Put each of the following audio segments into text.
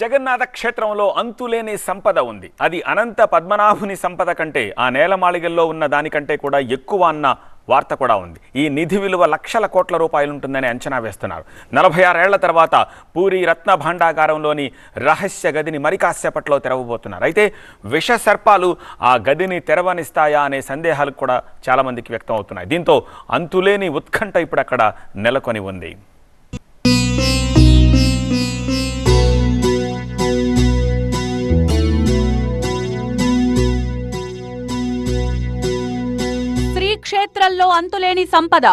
జగన్నాథ క్షేత్రంలో అంతులేని సంపద ఉంది. అది అనంత పద్మనాభుని సంపద కంటే ఆ నేలమాళిగల్లో ఉన్న దానికంటే కూడా ఎక్కువ అన్న వార్త కూడా ఉంది. ఈ నిధి విలువ లక్షల కోట్ల రూపాయలు ఉంటుందని అంచనా వేస్తున్నారు. నలభై ఆరేళ్ళ తర్వాత పూరి రత్న భాండాగారంలోని రహస్య గదిని మరి కాసేపట్లో తెరవబోతున్నారు. అయితే విష సర్పాలు ఆ గదిని తెరవనిస్తాయా అనే సందేహాలు కూడా చాలామందికి వ్యక్తం అవుతున్నాయి దీంతో అంతులేని ఉత్కంఠ ఇప్పుడు అక్కడ నెలకొని ఉంది. క్షేత్రంలో అంతులేని సంపద.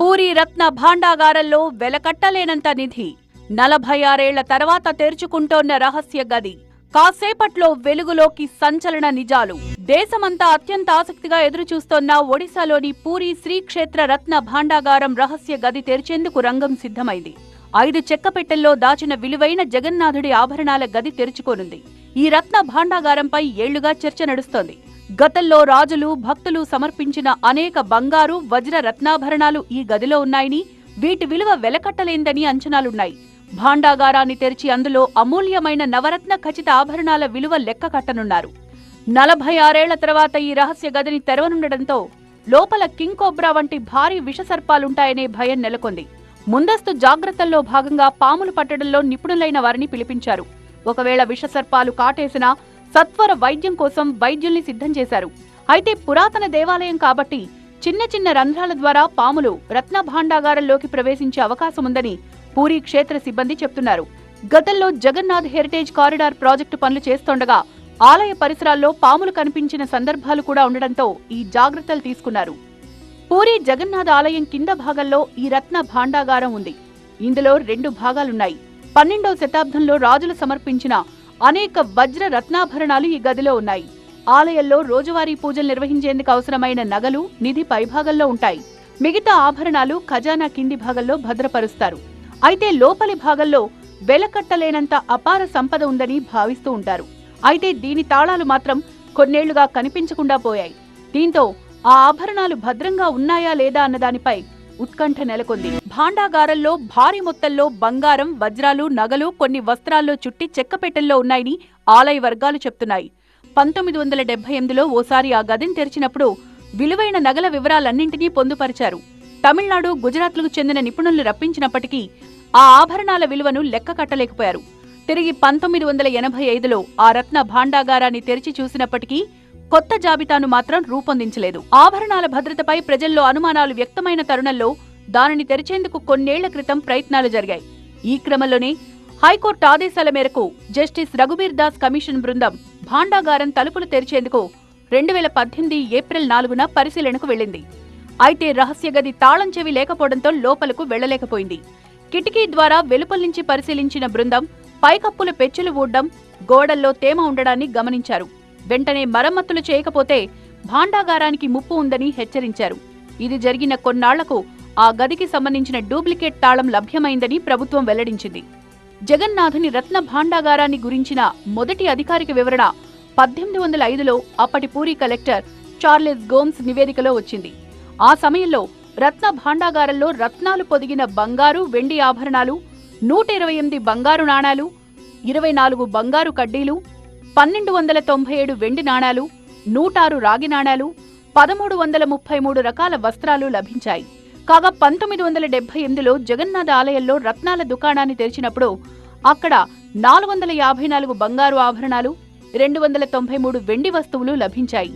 పూరి రత్న భాండాగారంలో వెలకట్టలేనంత నిధి. నలభై ఆరేళ్ళ తర్వాత తెరుచుకుంటోన్న రహస్య గది. కాసేపట్లో వెలుగులోకి సంచలన నిజాలు. దేశమంతా అత్యంత ఆసక్తిగా ఎదురుచూస్తోన్న ఒడిశాలోని పూరి శ్రీక్షేత్ర రత్న భాండాగారం రహస్య గది తెరిచేందుకు రంగం సిద్ధమైంది. ఐదు చెక్కపెట్టెల్లో దాచిన విలువైన జగన్నాథుడి ఆభరణాల గది తెరుచుకోనుంది. ఈ రత్న భాండాగారంపై ఏళ్ళుగా చర్చ నడుస్తోంది. గతంలో రాజులు భక్తులు సమర్పించిన అనేక బంగారు వజ్ర రత్నాభరణాలు ఈ గదిలో ఉన్నాయని వీటి విలువ వెలకట్టలేందని అంచనాలున్నాయి. భాండాగారాన్ని తెరిచి అందులో అమూల్యమైన నవరత్న ఖచ్చిత ఆభరణాల విలువ లెక్క కట్టనున్నారు. నలభై ఆరేళ్ళ తర్వాత ఈ రహస్య గదిని తెరవనుండటంతో లోపల కింగ్ కోబ్రా వంటి భారీ విషసర్పాలుంటాయనే భయం నెలకొంది. ముందస్తు జాగ్రత్తల్లో భాగంగా పాములు పట్టడంలో నిపుణులైన వారిని పిలిపించారు. ఒకవేళ విషసర్పాలు కాటేసినా సత్వర వైద్యం కోసం వైద్యుల్ని సిద్ధం చేశారు. అయితే పురాతన దేవాలయం కాబట్టి చిన్న చిన్న రంధ్రాల ద్వారా పాములు రత్న భాండాగారంలోకి ప్రవేశించే అవకాశముందని పూరీ క్షేత్ర సిబ్బంది చెప్తున్నారు. గతంలో జగన్నాథ్ హెరిటేజ్ కారిడార్ ప్రాజెక్టు పనులు చేస్తుండగా ఆలయ పరిసరాల్లో పాములు కనిపించిన సందర్భాలు కూడా ఉండడంతో ఈ జాగ్రత్తలు తీసుకున్నారు. పూరి జగన్నాథ ఆలయం కింద భాగంలో ఈ రత్న భాండాగారం ఉంది. ఇందులో రెండు భాగాలున్నాయి. పన్నెండవ శతాబ్దంలో రాజులు సమర్పించిన అనేక వజ్ర రత్నాభరణాలు ఈ గదిలో ఉన్నాయి. ఆలయంలో రోజువారీ పూజలు నిర్వహించేందుకు అవసరమైన నగలు నిధి పైభాగంలో ఉంటాయి. మిగతా ఆభరణాలు ఖజానా కింది భాగంలో భద్రపరుస్తారు. అయితే లోపలి భాగంలో వెలకట్టలేనంత అపార సంపద ఉందని భావిస్తూ ఉంటారు. అయితే దీని తాళాలు మాత్రం కొన్నేళ్ళుగా కనిపించకుండా పోయాయి. దీంతో ఆ ఆభరణాలు భద్రంగా ఉన్నాయా లేదా అన్నదానిపై ఉత్కంఠ నెలకొంది. భాండాగారంలో భారీ మొత్తంలో బంగారం వజ్రాలు నగలు కొన్ని వస్త్రాల్లో చుట్టి చెక్కపెట్టెల్లో ఉన్నాయని ఆలయ వర్గాలు చెప్తున్నాయి. పంతొమ్మిది వందల డెబ్బై ఎనిమిదిలో ఓసారి ఆ గదిని తెరిచినప్పుడు విలువైన నగల వివరాలన్నింటినీ పొందుపరిచారు. తమిళనాడు గుజరాత్లకు చెందిన నిపుణులు రప్పించినప్పటికీ ఆ ఆభరణాల విలువను లెక్క కట్టలేకపోయారు. తిరిగి పంతొమ్మిది వందల ఎనభై ఐదులో ఆ రత్న భాండాగారాన్ని తెరిచి చూసినప్పటికీ కొత్త జాబితాను మాత్రం రూపొందించలేదు. ఆభరణాల భద్రతపై ప్రజల్లో అనుమానాలు వ్యక్తమైన తరుణంలో దానిని తెరిచేందుకు కొన్నేళ్ళ క్రితం ప్రయత్నాలు జరిగాయి. ఈ క్రమంలోనే హైకోర్టు ఆదేశాల మేరకు జస్టిస్ రఘుబీర్ దాస్ కమిషన్ బృందం భాండాగారం తలుపులు తెరిచేందుకు రెండు వేల పద్దెనిమిది ఏప్రిల్ నాలుగున పరిశీలనకు వెళ్ళింది. అయితే రహస్య గది తాళం చెవి లేకపోవడంతో లోపలకు వెళ్ళలేకపోయింది కిటికీ ద్వారా వెలుపల నుంచి పరిశీలించిన బృందం పైకప్పుల పెచ్చులు ఊడ్డం గోడల్లో తేమ ఉండడాన్ని గమనించారు. వెంటనే మరమ్మతులు చేయకపోతే భాండాగారానికి ముప్పు ఉందని హెచ్చరించారు. ఇది జరిగిన కొన్నాళ్ళకు ఆ గదికి సంబంధించిన డూప్లికేట్ తాళం లభ్యమైందని ప్రభుత్వం వెల్లడించింది. జగన్నాథుని రత్న భాండాగారాన్ని గురించిన మొదటి అధికారిక వివరణ పద్దెనిమిది వందల ఐదులో అప్పటి పూరి కలెక్టర్ చార్లెస్ గోమ్స్ నివేదికలో వచ్చింది. ఆ సమయంలో రత్న భాండాగారంలో రత్నాలు పొదిగిన బంగారు వెండి ఆభరణాలు నూట ఇరవై ఎనిమిది బంగారు నాణాలు ఇరవై నాలుగు బంగారు కడ్డీలు పన్నెండు వందల తొంభై ఏడు వెండి నాణాలు నూటారు రాగి నాణాలు పదమూడు వందల ముప్పై మూడు రకాల వస్త్రాలు లభించాయి. కాగా పంతొమ్మిది వందల డెబ్బై ఎనిమిదిలో జగన్నాథ ఆలయంలో రత్నాల దుకాణాన్ని తెరిచినప్పుడు అక్కడ నాలుగు వందల యాభై నాలుగు బంగారు ఆభరణాలు రెండు వందల తొంభై మూడు వెండి వస్తువులు లభించాయి.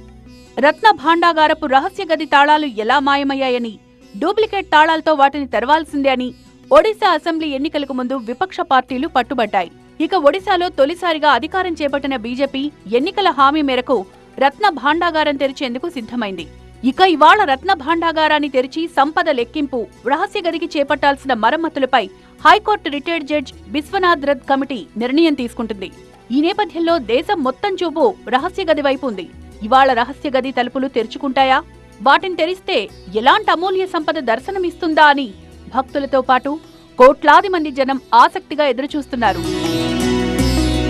రత్న భాండాగారపు రహస్య గది తాళాలు ఎలా మాయమయ్యాయని డూప్లికేట్ తాళాలతో వాటిని తెరవాల్సిందే అని ఒడిశా అసెంబ్లీ ఎన్నికలకు ముందు విపక్ష పార్టీలు పట్టుబట్టాయి. ఇక ఒడిశాలో తొలిసారిగా అధికారం చేపట్టిన బీజేపీ ఎన్నికల హామీ మేరకు రత్న భాండాగారం తెరిచేందుకు సిద్ధమైంది. ఇక ఇవాళ రత్న భాండాగారాన్ని తెరిచి సంపద లెక్కింపు రహస్య గదికి చేపట్టాల్సిన మరమ్మతులపై high court retired judge Vishwanath Rath committee నిర్ణయం తీసుకుంటుంది. ఈ నేపథ్యంలో దేశం మొత్తం చూపు రహస్య గది వైపు ఉంది. ఇవాళ రహస్య గది తలుపులు తెరుచుకుంటాయా? వాటిని తెరిస్తే ఎలాంటి అమూల్య సంపద దర్శనమిస్తుందా అని భక్తులతో పాటు కోట్లాది మంది జనం ఆసక్తిగా ఎదురుచూస్తున్నారు.